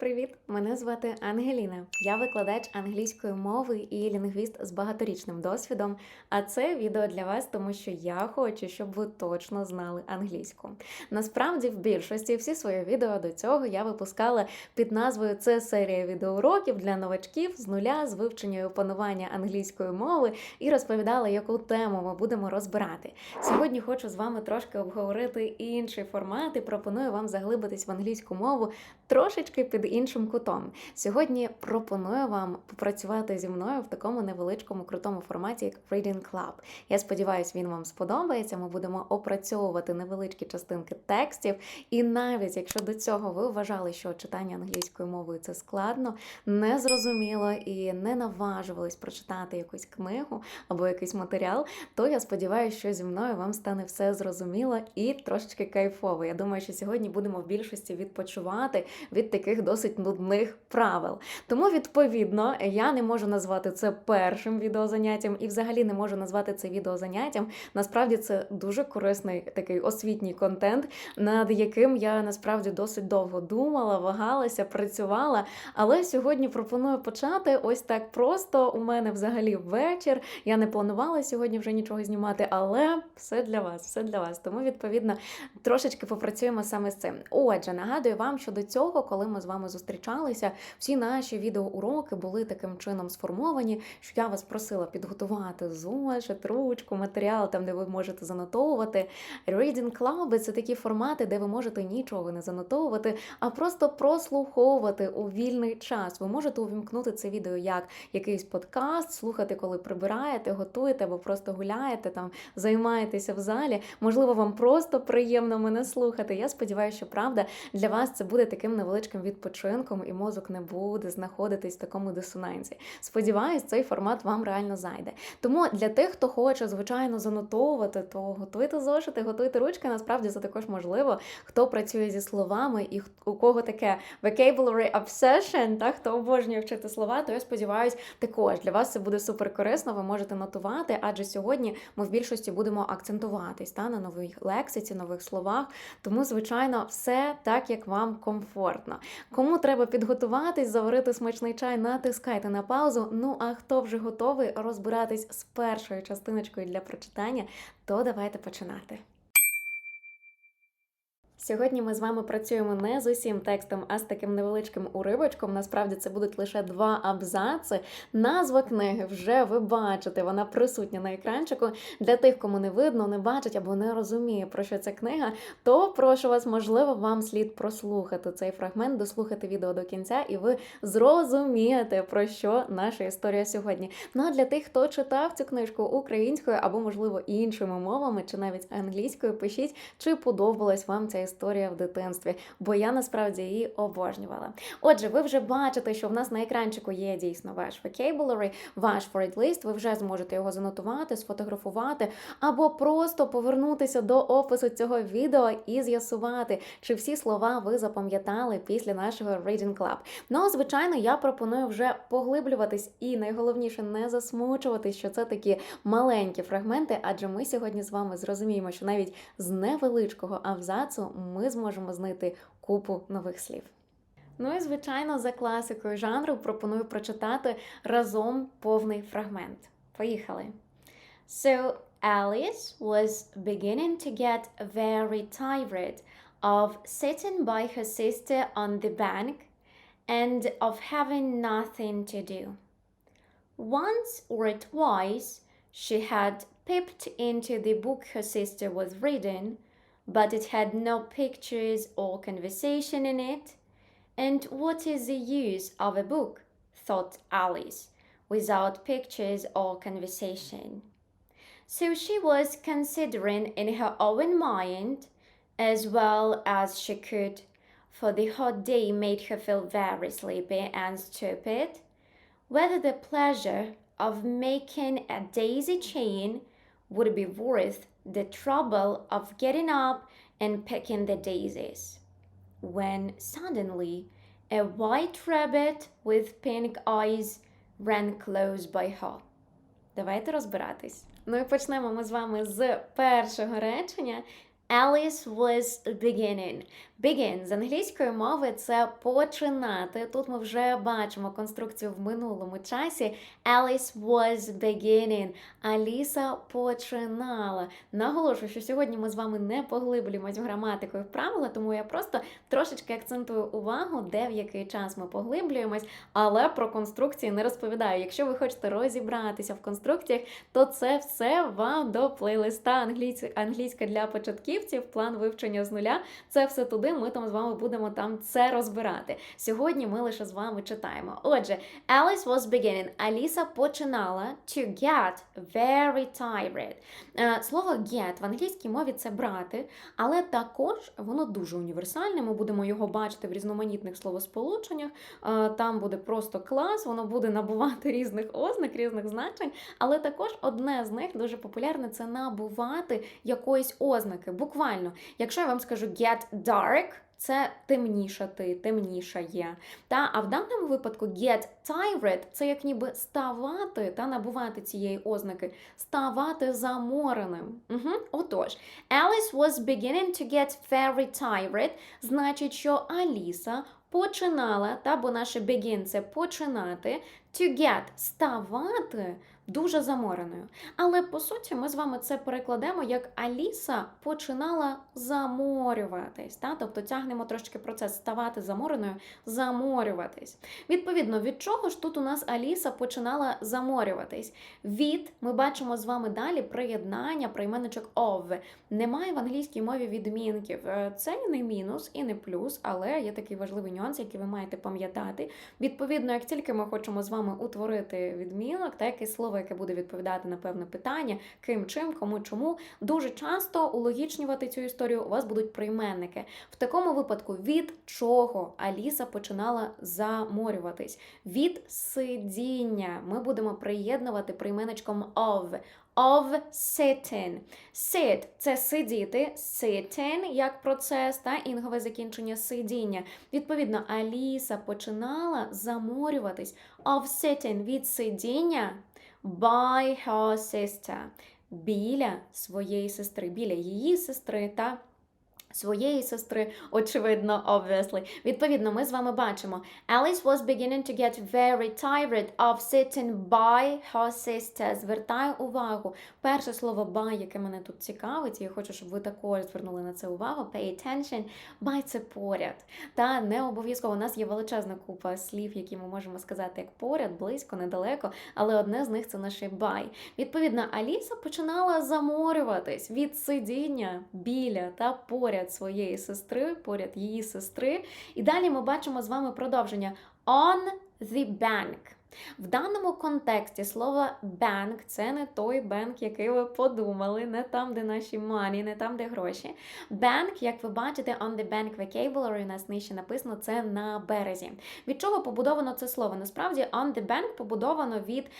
Привіт! Мене звати Ангеліна. Я викладач англійської мови і лінгвіст з багаторічним досвідом. А це відео для вас, тому що я хочу, щоб ви точно знали англійську. Насправді, в більшості всі свої відео до цього я випускала під назвою Це серія відеоуроків для новачків з нуля з вивчення і опанування англійської мови і розповідала, яку тему ми будемо розбирати. Сьогодні хочу з вами трошки обговорити інший формат і пропоную вам заглибитись в англійську мову трошечки під іншим кутом. Сьогодні пропоную вам попрацювати зі мною в такому невеличкому крутому форматі, як Reading Club. Я сподіваюся, він вам сподобається. Ми будемо опрацьовувати невеличкі частинки текстів. І навіть якщо до цього ви вважали, що читання англійською мовою це складно, незрозуміло і не наважувались прочитати якусь книгу або якийсь матеріал, то я сподіваюся, що зі мною вам стане все зрозуміло і трошечки кайфово. Я думаю, що сьогодні будемо в більшості відпочивати від таких досить нудних правил. Тому, відповідно, я не можу назвати це першим відеозаняттям і взагалі не можу назвати це відеозаняттям. Насправді це дуже корисний такий освітній контент, над яким я насправді досить довго думала, вагалася, працювала. Але сьогодні пропоную почати ось так просто. У мене взагалі вечір. Я не планувала сьогодні вже нічого знімати, але все для вас, все для вас. Тому, відповідно, трошечки попрацюємо саме з цим. Отже, нагадую вам, що до цього, коли ми з вами зустрічалися, всі наші відеоуроки були таким чином сформовані, що я вас просила підготувати зошит, ручку, матеріал, там де ви можете занотовувати. Reading Club – це такі формати, де ви можете нічого не занотовувати, а просто прослуховувати у вільний час. Ви можете увімкнути це відео як якийсь подкаст, слухати, коли прибираєте, готуєте або просто гуляєте там, займаєтеся в залі. Можливо, вам просто приємно мене слухати. Я сподіваюся, що правда для вас це буде таким невеличким відпочинком, і мозок не буде знаходитись в такому дисонансі. Сподіваюсь, цей формат вам реально зайде. Тому для тих, хто хоче, звичайно, занотовувати, то готуйте зошити, готуйте ручки. Насправді це також можливо. Хто працює зі словами і у кого таке vocabulary obsession, так, хто обожнює вчити слова, то я сподіваюся, також для вас це буде супер корисно. Ви можете нотувати, адже сьогодні ми в більшості будемо акцентуватись та, на новій лексиці, нових словах. Тому, звичайно, все так, як вам комфортно. Кому треба підготуватись, заварити смачний чай, натискайте на паузу. Ну а хто вже готовий розбиратись з першою частиночкою для прочитання, то давайте починати. Сьогодні ми з вами працюємо не з усім текстом, а з таким невеличким уривочком. Насправді це будуть лише два абзаци. Назва книги вже ви бачите, вона присутня на екранчику. Для тих, кому не видно, не бачить або не розуміє, про що ця книга, то прошу вас, можливо, вам слід прослухати цей фрагмент, дослухати відео до кінця, і ви зрозумієте, про що наша історія сьогодні. Ну а для тих, хто читав цю книжку українською або, можливо, іншими мовами, чи навіть англійською, пишіть, чи подобалась вам ця історія в дитинстві, бо я насправді її обожнювала. Отже, ви вже бачите, що в нас на екранчику є дійсно ваш vocabulary, ваш word list, ви вже зможете його занотувати, сфотографувати, або просто повернутися до опису цього відео і з'ясувати, чи всі слова ви запам'ятали після нашого Reading Club. Ну, звичайно, я пропоную вже поглиблюватись і найголовніше не засмучуватись, що це такі маленькі фрагменти, адже ми сьогодні з вами зрозуміємо, що навіть з невеличкого абзацу ми зможемо знайти купу нових слів. Ну і звичайно, за класикою жанру пропоную прочитати разом повний фрагмент. Поїхали. So Alice was beginning to get very tired of sitting by her sister on the bank and of having nothing to do. Once or twice she had peeped into the book her sister was reading, but it had no pictures or conversation in it. And what is the use of a book, thought Alice, without pictures or conversation? So she was considering in her own mind, as well as she could, for the hot day made her feel very sleepy and stupid, whether the pleasure of making a daisy chain would be worth the trouble of getting up and picking the daisies. When suddenly a white rabbit with pink eyes ran close by her. Давайте розбиратись. Ну і почнемо ми з вами з першого речення. Alice was beginning. Begin з англійської мови це починати. Тут ми вже бачимо конструкцію в минулому часі. Alice was beginning. Аліса починала. Наголошую, що сьогодні ми з вами не поглиблюємось і в правила, тому я просто трошечки акцентую увагу, де в який час ми поглиблюємось, але про конструкції не розповідаю. Якщо ви хочете розібратися в конструкціях, то це все вам до плейлиста англійська для початківців, план вивчення з нуля. Це все туди. Ми там з вами будемо там це розбирати. Сьогодні ми лише з вами читаємо. Отже, Alice was beginning. Аліса починала to get very tired. Е, Слово get в англійській мові це брати, але також воно дуже універсальне. Ми будемо його бачити в різноманітних словосполученнях. Е, Там буде просто клас, воно буде набувати різних ознак, різних значень. Але також одне з них дуже популярне це набувати якоїсь ознаки. Буквально, якщо я вам скажу get dark, це темнішати, темнішає. Та, а в даному випадку get tired – це як ніби ставати та набувати цієї ознаки, ставати замореним. Угу. Отож, Alice was beginning to get very tired, значить, що Аліса починала, та, бо наше begin – це починати, to get – ставати дуже замореною. Але по суті, ми з вами це перекладемо як Аліса починала заморюватись. Та? Тобто тягнемо трошки процес ставати замореною, заморюватись. Відповідно, від чого ж тут у нас Аліса починала заморюватись? Від ми бачимо з вами далі приєднання прийменничок of. Немає в англійській мові відмінків. Е, Це не мінус, і не плюс, але є такий важливий нюанс, який ви маєте пам'ятати. Відповідно, як тільки ми хочемо з вами утворити відмінок, та якесь слово, яке буде відповідати на певне питання, ким, чим, кому, чому, дуже часто улогічнювати цю історію у вас будуть прийменники. В такому випадку від чого Аліса починала заморюватись? Від сидіння. Ми будемо приєднувати прийменочком of. Of sitting. Sit – це сидіти, sitting як процес та інгове закінчення сидіння. Відповідно, Аліса починала заморюватись of sitting від сидіння by her sister. Біля своєї сестри, біля її сестри та своєї сестри, очевидно, obviously. Відповідно, ми з вами бачимо Alice was beginning to get very tired of sitting by her sister. Звертаю увагу. Перше слово by, яке мене тут цікавить, і я хочу, щоб ви також звернули на це увагу. Pay attention. By – це поряд. Та не обов'язково у нас є величезна купа слів, які ми можемо сказати як поряд, близько, недалеко, але одне з них це наше by. Відповідно, Аліса починала заморюватись від сидіння біля та поряд своєї сестри, поряд її сестри. І далі ми бачимо з вами продовження on the bank. В даному контексті слово bank – це не той банк, який ви подумали, не там, де наші money, не там, де гроші. Bank, як ви бачите, on the bank vocabulary, у нас нижче написано, це на березі. Від чого побудовано це слово? Насправді, on the bank побудовано від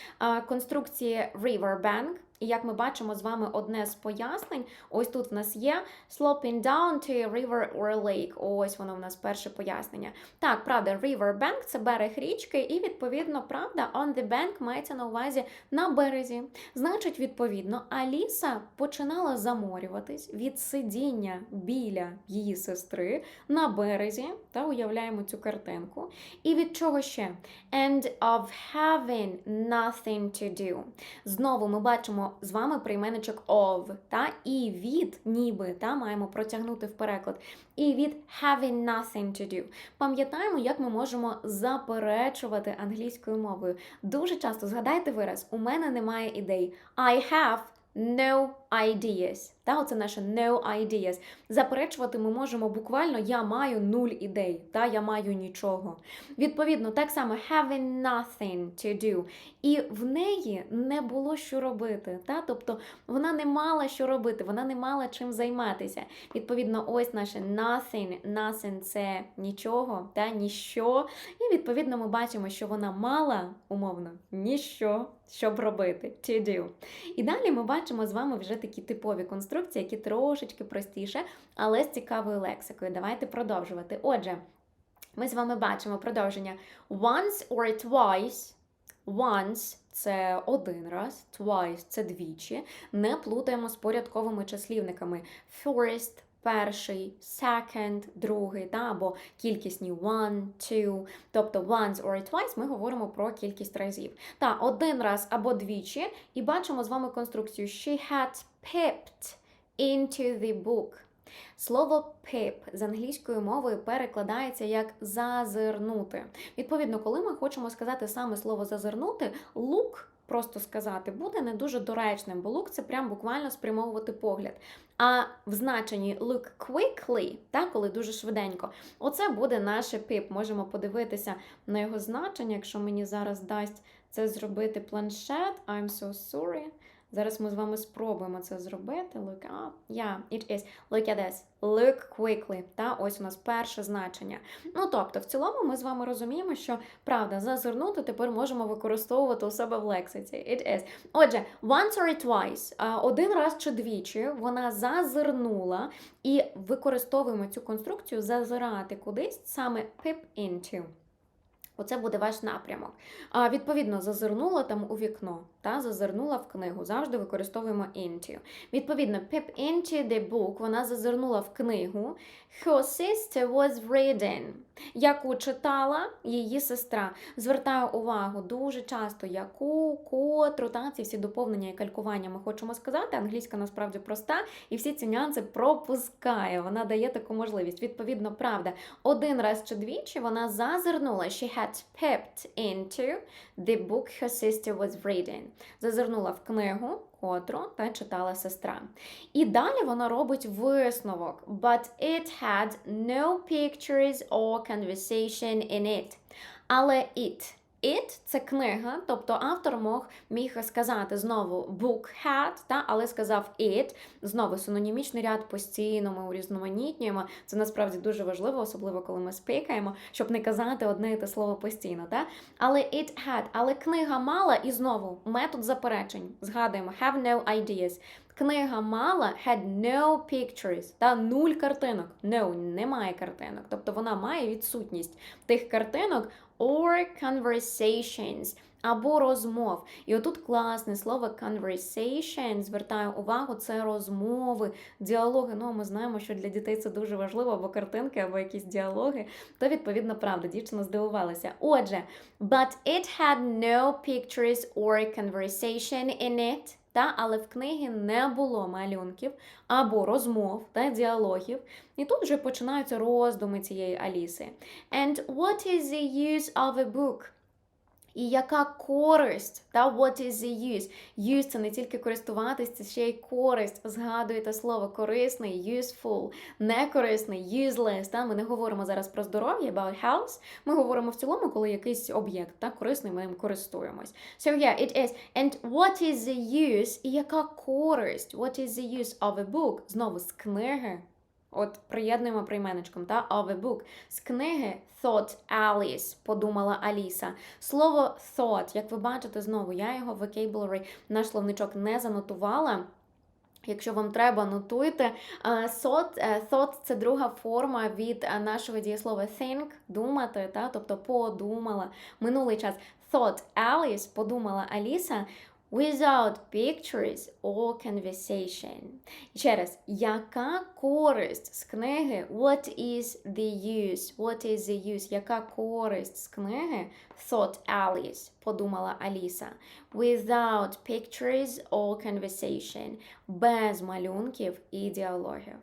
конструкції river bank. І як ми бачимо з вами одне з пояснень, ось тут в нас є sloping down to a river or lake. Ось воно в нас перше пояснення. Так, правда, river bank – це берег річки, і відповідно, правда, on the bank мається на увазі на березі. Значить, відповідно, Аліса починала заморюватись від сидіння біля її сестри на березі. Та уявляємо цю картинку. І від чого ще? And of having nothing to do. Знову ми бачимо з вами прийменничок of, та і від, ніби, та маємо протягнути в переклад. І від having nothing to do. Пам'ятаємо, як ми можемо заперечувати англійською мовою. Дуже часто згадайте вираз: у мене немає ідей. I have no ideas. Та, оце наше no ideas. Заперечувати ми можемо буквально я маю нуль ідей, та я маю нічого. Відповідно, так само having nothing to do. І в неї не було що робити. Та? Тобто вона не мала що робити, вона не мала чим займатися. Відповідно, ось наше nothing, nothing – це нічого, та ніщо. І відповідно ми бачимо, що вона мала умовно ніщо, щоб робити. To do. І далі ми бачимо з вами вже такі типові конструкції, які трошечки простіше, але з цікавою лексикою. Давайте продовжувати. Отже, ми з вами бачимо продовження once or twice. Once це один раз, twice це двічі. Не плутаємо з порядковими числівниками. First, перший, second, другий, та, або кількісні one, two, тобто once or twice ми говоримо про кількість разів. Та один раз або двічі, і бачимо з вами конструкцію She had peeped into the book. Слово peep з англійської мови перекладається як зазирнути. Відповідно, коли ми хочемо сказати саме слово зазирнути, look просто сказати буде не дуже доречним, бо look – це прям буквально спрямовувати погляд. А в значенні look quickly, так, коли дуже швиденько, оце буде наше піп. Можемо подивитися на його значення, якщо мені зараз дасть це зробити планшет. I'm so sorry. Зараз ми з вами спробуємо це зробити. Look up. Yeah, it is. Look at this. Look quickly. Та ось у нас перше значення. Ну тобто, в цілому, ми з вами розуміємо, що правда, зазирнути тепер можемо використовувати у себе в лексиці. It is. Отже, once or twice, один раз чи двічі вона зазирнула і використовуємо цю конструкцію зазирати кудись саме peep into. Оце буде ваш напрямок. А, відповідно, зазирнула там у вікно, та зазирнула в книгу. Завжди використовуємо into. Відповідно, Pip into the book, вона зазирнула в книгу. Her sister was reading, яку читала її сестра. Звертаю увагу дуже часто, яку, котру, та ці всі доповнення і калькування ми хочемо сказати. Англійська насправді проста, і всі ці нюанси пропускає. Вона дає таку можливість. Відповідно, правда, один раз чи двічі вона зазирнула. She had peeped into the book her sister was reading. Зазирнула в книгу, котру та читала сестра. І далі вона робить висновок. But it had no pictures or conversation in it. Але it. It – це книга, тобто автор мог міг сказати знову book had, та, але сказав it, знову синонімічний ряд постійно ми урізноманітнюємо. Це насправді дуже важливо, особливо коли ми спікаємо, щоб не казати одне і те слово постійно. Та? Але it had, але книга мала і знову метод заперечень. Згадуємо have no ideas. Книга мала had no pictures, та нуль картинок. No, немає картинок. Тобто вона має відсутність тих картинок or conversations або розмов. І отут класне слово conversation, звертаю увагу, це розмови, діалоги. Ну, ми знаємо, що для дітей це дуже важливо, або картинки, або якісь діалоги. То, відповідно, правда, дівчина здивувалася. Отже, but it had no pictures or conversation in it. Та, але в книгі не було малюнків або розмов та діалогів. І тут вже починаються роздуми цієї Аліси. And what is the use of a book? І яка користь, та what is the use? Use – це не тільки користуватись, це ще й користь. Згадуєте слово корисний, useful, некорисний, useless. Та? Ми не говоримо зараз про здоров'я, about health. Ми говоримо в цілому, коли якийсь об'єкт та, корисний, ми ним користуємось. So yeah, it is. And what is the use? І яка користь? What is the use of a book? Знову з книги. От приєднуємо прийменочком, та of a book. З книги Thought Alice, подумала Аліса. Слово thought, як ви бачите, знову я його в vocabulary, наш словничок не занотувала. Якщо вам треба, нотуйте. Thought, thought – це друга форма від нашого дієслова think, думати, та? тобто подумала. Минулий час. Thought Alice, подумала Аліса. Without pictures or conversation. Ще раз, яка користь з книги? What is the use? What is the use? Яка користь з книги? Thought Alice, подумала Аліса. Without pictures or conversation. Без малюнків і діалогів.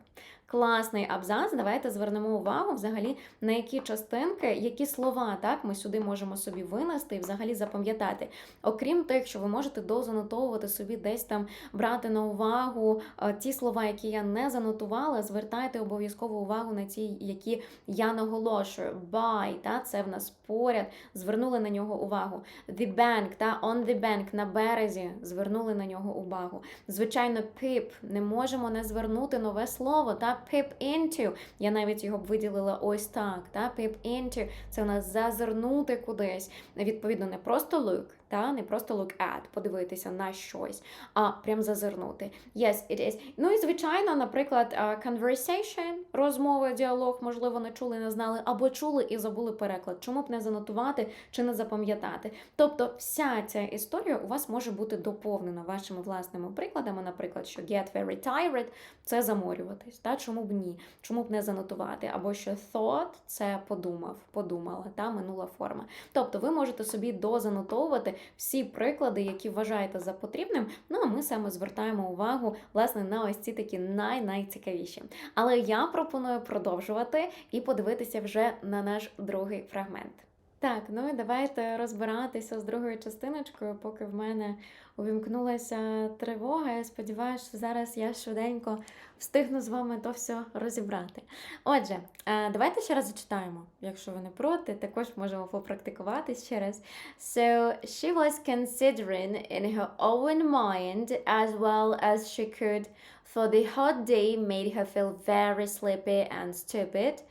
Класний абзац. Давайте звернемо увагу взагалі на які частинки, які слова так ми сюди можемо собі винести і взагалі запам'ятати. Окрім тих, що ви можете дозанотовувати собі, десь там брати на увагу е, ті слова, які я не занотувала, звертайте обов'язково увагу на ті, які я наголошую. By, та це в нас поряд, звернули на нього увагу. The bank, та on the bank, на березі, звернули на нього увагу. Звичайно, pip, не можемо не звернути нове слово. та Peep into. Я навіть його б виділила ось так. Та? Peep into – це у нас зазирнути кудись. Відповідно, не просто look, та? не просто look at, подивитися на щось, а прям зазирнути. Yes, it is. Ну і звичайно, наприклад, conversation, розмова, діалог, можливо, не чули, не знали, або чули і забули переклад. Чому б не занотувати чи не запам'ятати? Тобто, вся ця історія у вас може бути доповнена вашими власними прикладами, наприклад, що get very tired – це заморюватись. Та? чому б ні? Чому б не занотувати? Або що thought – це подумав, подумала, та минула форма. Тобто ви можете собі дозанотовувати всі приклади, які вважаєте за потрібним. Ну а ми саме звертаємо увагу власне на ось ці такі най-найцікавіші. Але я пропоную продовжувати і подивитися вже на наш другий фрагмент. Так, ну і давайте розбиратися з другою частиночкою, поки в мене увімкнулася тривога. Я сподіваюся, що зараз я швиденько встигну з вами то все розібрати. Отже, е, давайте ще раз зачитаємо, якщо ви не проти, також можемо попрактикувати ще раз. So she was considering in her own mind as well as she could, for the hot day made her feel very sleepy and stupid.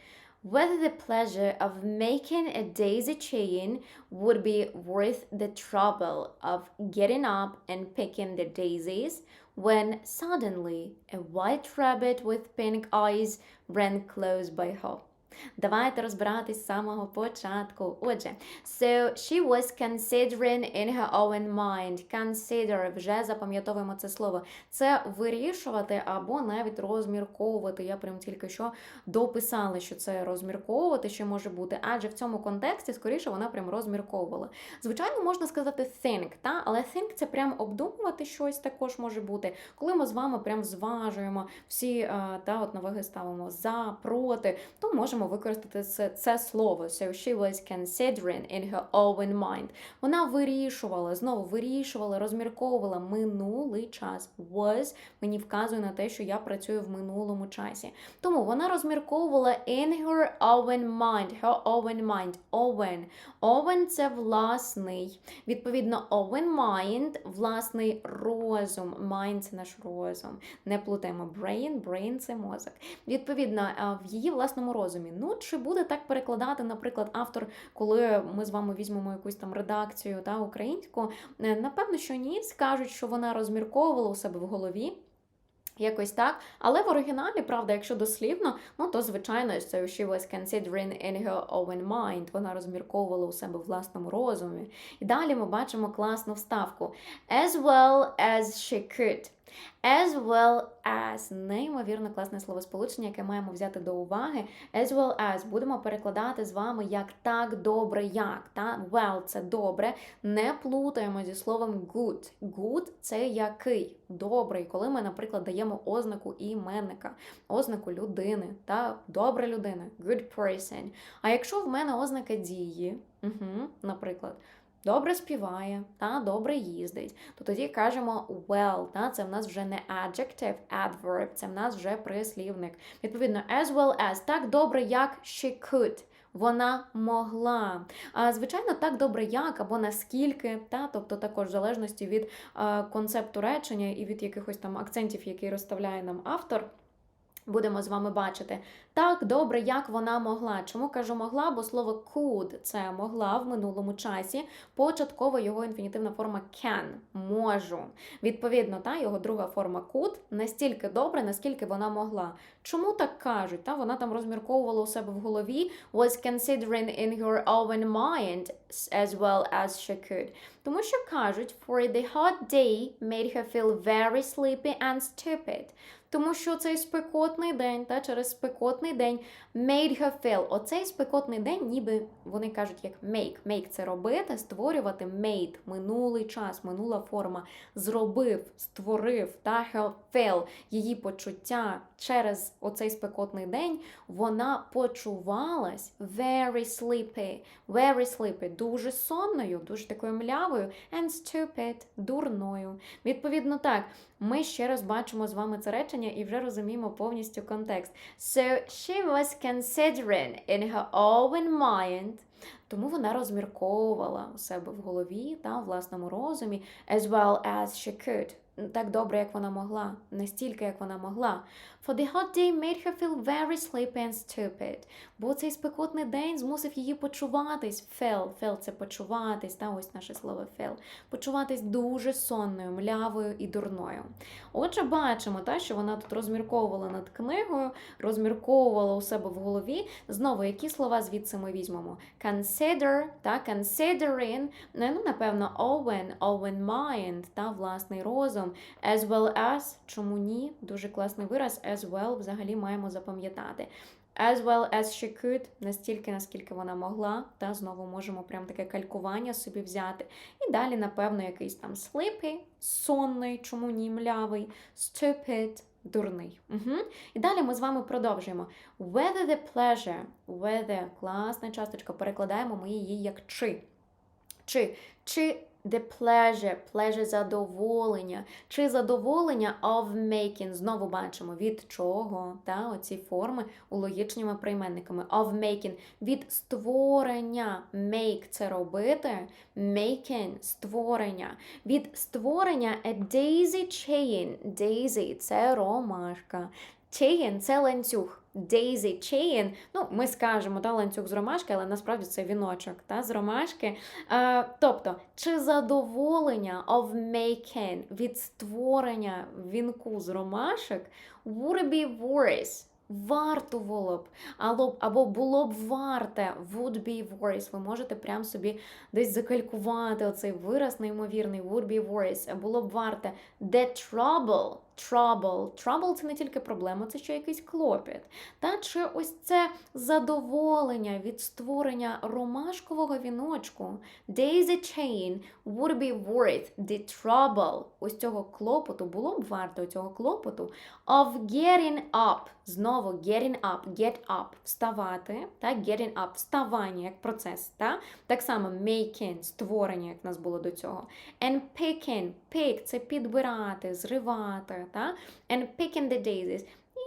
Whether the pleasure of making a daisy chain would be worth the trouble of getting up and picking the daisies when suddenly a white rabbit with pink eyes ran close by her. Давайте розбиратись з самого початку. Отже, so she was considering in her own mind. Consider, вже запам'ятовуємо це слово. Це вирішувати або навіть розмірковувати. Я прям тільки що дописала, що це розмірковувати, що може бути, адже в цьому контексті, скоріше, вона прям розмірковувала. Звичайно, можна сказати think, та? але think це прям обдумувати щось також може бути. Коли ми з вами прям зважуємо всі е, та, от наваги ставимо за, проти, то можемо використати це, це слово. So she was considering in her own mind. Вона вирішувала, знову вирішувала, розмірковувала минулий час. Was мені вказує на те, що я працюю в минулому часі. Тому вона розмірковувала in her own mind. Her own mind. Owen. Owen – це власний. Відповідно, own mind – власний розум. Mind – це наш розум. Не плутаємо brain. Brain – це мозок. Відповідно, в її власному розумі. Ну, чи буде так перекладати, наприклад, автор, коли ми з вами візьмемо якусь там редакцію та українську? Е, Напевно, що ні, скажуть, що вона розмірковувала у себе в голові. Якось так, але в оригіналі, правда, якщо дослівно, ну то звичайно, so she was considering in her own mind, вона розмірковувала у себе в власному розумі. І далі ми бачимо класну вставку. As well as she could. As well as неймовірно класне словосполучення, яке маємо взяти до уваги. As well as будемо перекладати з вами як так добре, як. Та? Well це добре. Не плутаємо зі словом good. Good це який добрий, коли ми, наприклад, даємо ознаку іменника, ознаку людини, та добра людина, good person. А якщо в мене ознака дії, угу, наприклад. Добре співає, та добре їздить, то тоді кажемо well, та це в нас вже не adjective, adverb, це в нас вже прислівник. Відповідно, as well as так добре, як she could. Вона могла. А, Звичайно, так добре, як або наскільки, та, тобто також в залежності від концепту речення і від якихось там акцентів, які розставляє нам автор. Будемо з вами бачити так добре, як вона могла. Чому кажу могла? Бо слово could – це могла в минулому часі. Початкова його інфінітивна форма can можу. Відповідно, та його друга форма could настільки добре, наскільки вона могла. Чому так кажуть? Та вона там розмірковувала у себе в голові was considering in her own mind as well as she could. Тому що кажуть, for the hot day made her feel very sleepy and stupid. Тому що цей спекотний день, та через спекотний день made her feel. Оцей спекотний день, ніби вони кажуть, як make. Make – це робити, створювати made – минулий час, минула форма. Зробив, створив, та her feel, її почуття через оцей спекотний день. Вона почувалась very sleepy, very sleepy, дуже сонною, дуже такою млявою, and stupid, дурною. Відповідно, так. Ми ще раз бачимо з вами це речення і вже розуміємо повністю контекст. So she was considering in her own mind. Тому вона розмірковувала у себе в голові та в власному розумі, as well as she could. Так добре, як вона могла, настільки, як вона могла. For the hot day made her feel very sleepy and stupid. Бо цей спекотний день змусив її почуватись. Feel, feel – це почуватись, та ось наше слово feel. Почуватись дуже сонною, млявою і дурною. Отже, бачимо, та, що вона тут розмірковувала над книгою, розмірковувала у себе в голові. Знову, які слова звідси ми візьмемо? Consider, та considering, ну, напевно, own, own mind, та власний розум, as well as, чому ні? Дуже класний вираз, as as well взагалі маємо запам'ятати. As well as she could, настільки, наскільки вона могла, та знову можемо прям таке калькування собі взяти. І далі, напевно, якийсь там sleepy, сонний, чому ні млявий, stupid, дурний. Угу. І далі ми з вами продовжуємо. Whether the pleasure, whether, класна часточка, перекладаємо ми її як чи. Чи, чи the pleasure, pleasure задоволення, чи задоволення of making, знову бачимо, від чого, та, оці форми логічними прийменниками. Of making, від створення, make це робити, making, створення. Від створення a daisy chain, daisy це ромашка. Chain – це ланцюг. Daisy chain, ну, ми скажемо, та, ланцюг з ромашки, але насправді це віночок та, з ромашки. А, тобто, чи задоволення of making від створення вінку з ромашок would be worth, варто було б, або було б варте, would be worth. Ви можете прям собі десь закалькувати оцей вираз неймовірний, would be worth, було б варте the trouble, trouble. Trouble – це не тільки проблема, це ще якийсь клопіт. Та чи ось це задоволення від створення ромашкового віночку, daisy chain would be worth the trouble. Ось цього клопоту було б варто цього клопоту of getting up. Знову getting up, get up, вставати, та getting up, вставання як процес. Та? Так само making, створення, як в нас було до цього. And picking, pick – це підбирати, зривати. Та? And picking the daisies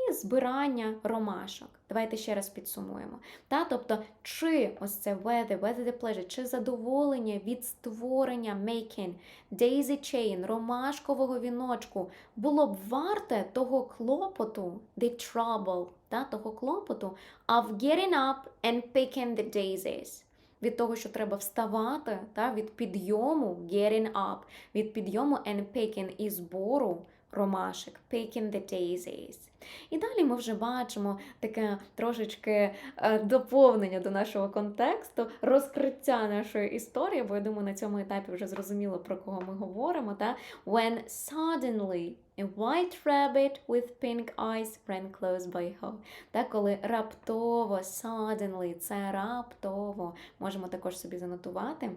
і збирання ромашок. Давайте ще раз підсумуємо. Та? Тобто, чи ось це whether, whether the pleasure, чи задоволення від створення making, daisy chain, ромашкового віночку було б варте того клопоту, the trouble, та? того клопоту of getting up and picking the daisies. Від того, що треба вставати, та, від підйому getting up, від підйому and picking і збору ромашек, picking the daisies. І далі ми вже бачимо таке трошечки е, доповнення до нашого контексту, розкриття нашої історії, бо я думаю, на цьому етапі вже зрозуміло, про кого ми говоримо. Та? When suddenly a white rabbit with pink eyes ran close by her. Та, коли раптово, suddenly, це раптово, можемо також собі занотувати.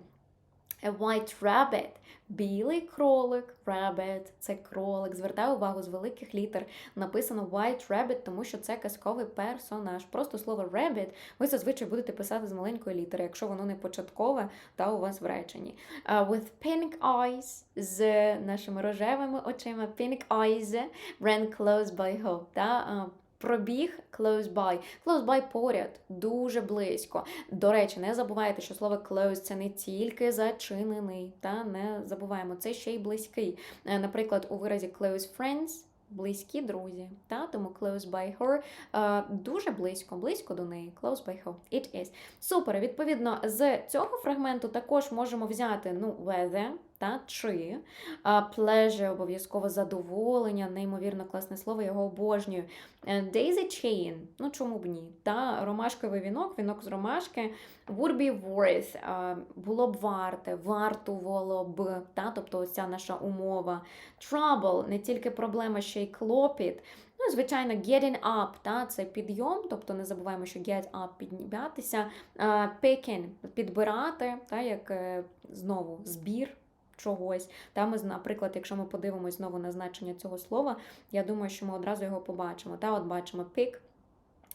A white rabbit – білий кролик, rabbit – це кролик. Звертаю увагу з великих літер. Написано white rabbit, тому що це казковий персонаж. Просто слово rabbit ви зазвичай будете писати з маленької літери, якщо воно не початкове та у вас в реченні. Uh, with pink eyes – з нашими рожевими очима. Pink eyes ran close by uh, Пробіг close by. Close by поряд, дуже близько. До речі, не забувайте, що слово close це не тільки зачинений, та не забуваємо, це ще й близький. Е, Наприклад, у виразі close friends. Близькі друзі, та тому close by her е, дуже близько, близько до неї. Close by her. It is. Супер. Відповідно, з цього фрагменту також можемо взяти ну, whether, та чи pleasure, обов'язково задоволення, неймовірно класне слово, його обожнюю. Е, Daisy chain, ну чому б ні? Та ромашковий вінок, вінок з ромашки, would be worth, було б варте, вартувало б, та, тобто ось ця наша умова. Trouble, не тільки проблема, ще й клопіт. Ну, звичайно, getting up, та, це підйом, тобто не забуваємо, що get up підніматися, picking, підбирати, та, як е, знову збір чогось. Та ми, наприклад, якщо ми подивимось знову на значення цього слова, я думаю, що ми одразу його побачимо. Та, от бачимо pick,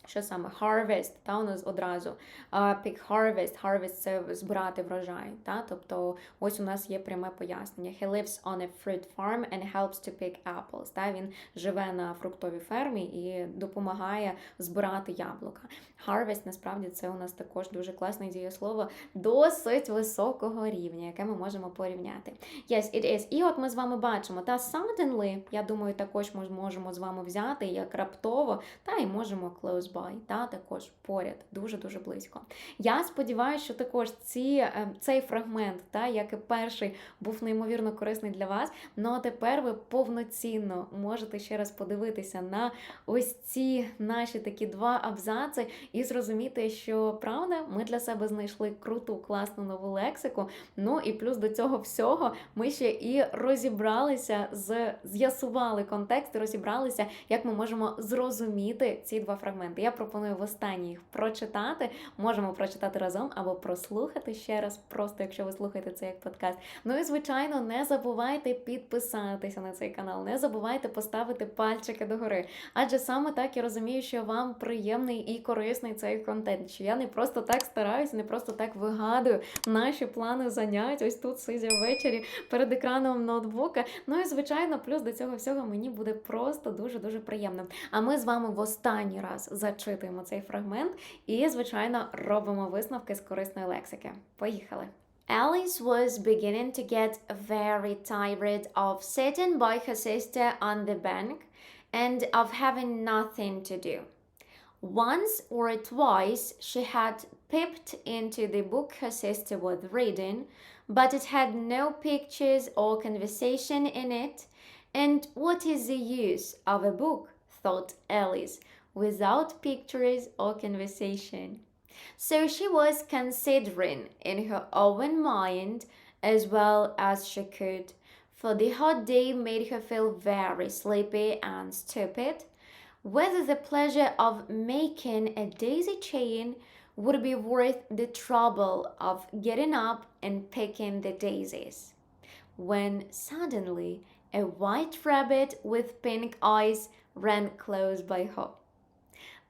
що саме harvest, та у нас одразу pick harvest, harvest це збирати врожай. Та? Тобто ось у нас є пряме пояснення. He lives on a fruit farm and helps to pick apples. Та? Він живе на фруктовій фермі і допомагає збирати яблука. Harvest, насправді, це у нас також дуже класне дієслово досить високого рівня, яке ми можемо порівняти. Yes, it is. І от ми з вами бачимо, та suddenly, я думаю, також ми можемо з вами взяти як раптово, та й можемо close nearby, та також поряд, дуже дуже близько. Я сподіваюся, що також ці, е, цей фрагмент, та як і перший, був неймовірно корисний для вас. Ну а тепер ви повноцінно можете ще раз подивитися на ось ці наші такі два абзаци і зрозуміти, що правда, ми для себе знайшли круту, класну нову лексику. Ну і плюс до цього всього ми ще і розібралися з з'ясували контекст, розібралися, як ми можемо зрозуміти ці два фрагменти. Я пропоную в останній їх прочитати. Можемо прочитати разом або прослухати ще раз, просто якщо ви слухаєте це як подкаст. Ну і звичайно, не забувайте підписатися на цей канал, не забувайте поставити пальчики догори. Адже саме так я розумію, що вам приємний і корисний цей контент. Що я не просто так стараюся, не просто так вигадую наші плани занять. Ось тут сидя ввечері перед екраном ноутбука. Ну і звичайно, плюс до цього всього мені буде просто дуже дуже приємно. А ми з вами в останній раз зачитуємо цей фрагмент і, звичайно, робимо висновки з корисної лексики. Поїхали! Alice was beginning to get very tired of sitting by her sister on the bank and of having nothing to do. Once or twice she had peeped into the book her sister was reading, but it had no pictures or conversation in it. And what is the use of a book, thought Alice, without pictures or conversation? So she was considering in her own mind as well as she could, for the hot day made her feel very sleepy and stupid, whether the pleasure of making a daisy chain would be worth the trouble of getting up and picking the daisies. When suddenly a white rabbit with pink eyes ran close by her.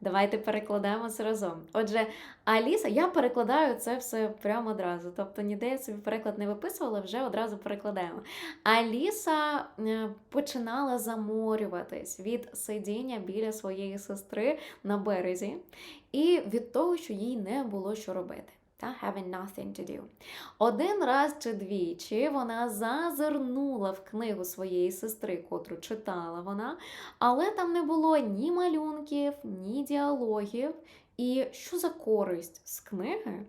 Давайте перекладаємо це разом. Отже, Аліса, я перекладаю це все прямо одразу. Тобто ніде я собі переклад не виписувала, вже одразу перекладаємо. Аліса е, починала заморюватись від сидіння біля своєї сестри на березі, і від того, що їй не було що робити. Та having nothing to do. Один раз чи двічі вона зазирнула в книгу своєї сестри, котру читала вона, але там не було ні малюнків, ні діалогів. І що за користь з книги,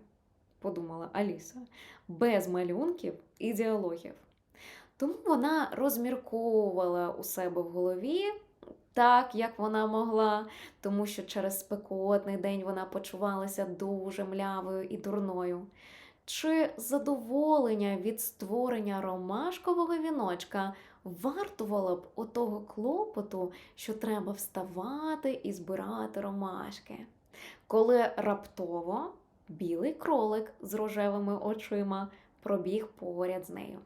подумала Аліса, без малюнків і діалогів. Тому вона розмірковувала у себе в голові так, як вона могла, тому що через спекотний день вона почувалася дуже млявою і дурною. Чи задоволення від створення ромашкового віночка вартувало б отого клопоту, що треба вставати і збирати ромашки, коли раптово білий кролик з рожевими очима пробіг поряд з нею?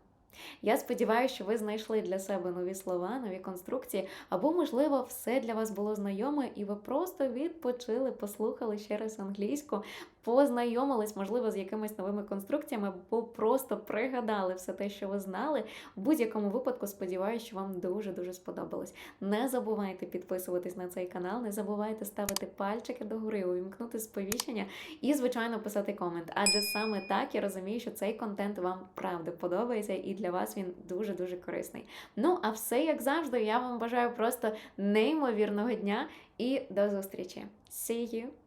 Я сподіваюся, що ви знайшли для себе нові слова, нові конструкції, або, можливо, все для вас було знайоме, і ви просто відпочили, послухали ще раз англійську, познайомились, можливо, з якимись новими конструкціями, або просто пригадали все те, що ви знали. В будь-якому випадку, сподіваюся, що вам дуже-дуже сподобалось. Не забувайте підписуватись на цей канал, не забувайте ставити пальчики догори, увімкнути сповіщення і, звичайно, писати комент. Адже саме так я розумію, що цей контент вам правда подобається, і для вас він дуже-дуже корисний. Ну, а все, як завжди, я вам бажаю просто неймовірного дня і до зустрічі. See you!